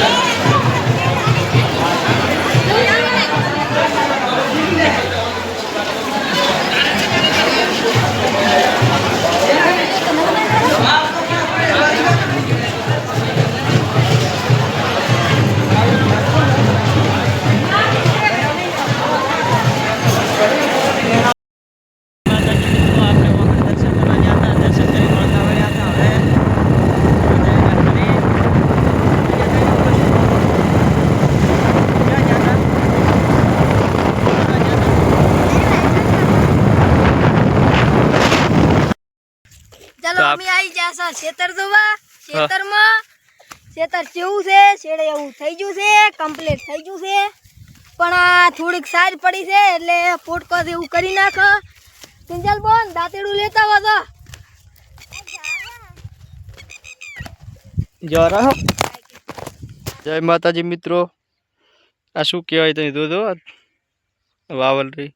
Amen. ચાલો અમે આવી છે ખેતર જોવા. ખેતરમાં ખેતર કેવું છે શેડે એવું થઈ ગયું છે કમ્પ્લીટ થઈ ગયું છે. પણ આ થોડીક સાર પડી છે એટલે પોટકો એવું કરી નાખો. સિંજલ બોન દાંતેડું લેતા આવો તો. જરા જય માતાજી મિત્રો. આ શું કહેવાય તમે જોજો વાવલ રહી